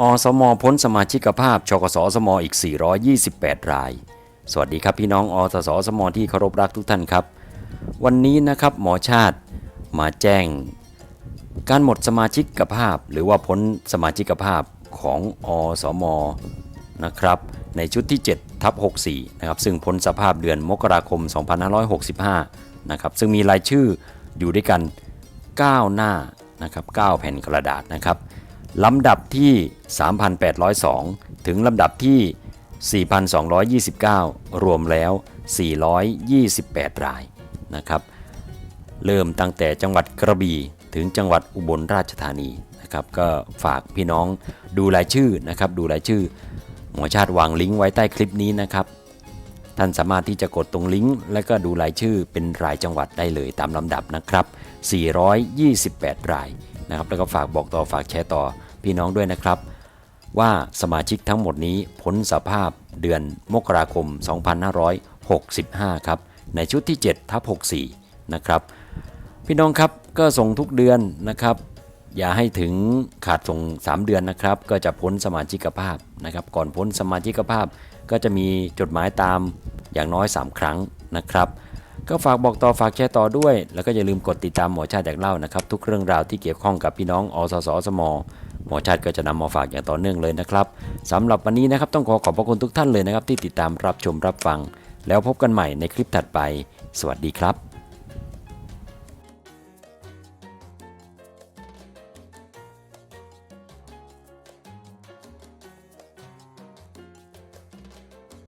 อสมพ้นสมาชิกภาพชกสสมอีก 428 ราย สวัสดีครับพี่น้องอสสสมที่เคารพรักทุกท่านครับ วันนี้นะครับหมอชาติมาแจ้ง การหมดสมาชิกภาพ หรือว่าพ้นสมาชิกภาพของอสมนะครับในชุดที่7ทับ64นะครับซึ่งพ้นสภาพเดือนมกราคม 2565นะครับซึ่งมีรายชื่ออยู่ด้วยกัน 9 หน้านะครับ9แผ่นกระดาษนะครับ ลำดับที่ 3,802 ถึงลำดับที่ 4,229 รวมแล้ว 428 รายนะครับ เริ่มตั้งแต่จังหวัดกระบี่ถึงจังหวัดอุบลราชธานีนะครับก็ฝากพี่น้องดูรายชื่อนะครับ ดูรายชื่อ หมอชาติวางลิงก์ไว้ใต้คลิปนี้นะครับ ท่านสามารถที่จะกดตรงลิงก์และก็ดูรายชื่อเป็นรายจังหวัดได้เลยตามลำดับนะครับ 428 รายนะครับแล้วก็ฝากบอกต่อฝากแชร์ต่อ พี่น้องด้วยนะครับ ว่าสมาชิกทั้งหมดนี้พ้นสภาพเดือนมกราคม 2565 ครับ ในชุดที่7ทับ64 นะครับ พี่น้องครับก็ส่งทุกเดือนนะครับ อย่าให้ถึงขาดส่ง 3 เดือนนะครับ ก็จะพ้นสมาชิกภาพนะครับ ก่อนพ้นสมาชิกภาพ ก็จะมีจดหมายตามอย่างน้อย 3 ครั้งนะครับก็ฝากบอกต่อฝากแชร์ต่อด้วย แล้วก็อย่าลืมกดติดตามหมอชาติแดกเล่านะครับ ทุกเรื่องราวที่เกี่ยวข้องกับพี่น้องอสสสม หมอชาติก็จะนำมาฝากอย่างต่อเนื่องเลยนะครับสำหรับวันนี้นะครับต้องขอขอบพระคุณทุกท่านเลยนะครับ ที่ติดตามรับชมรับฟัง แล้วพบกันใหม่ในคลิปถัดไป สวัสดีครับ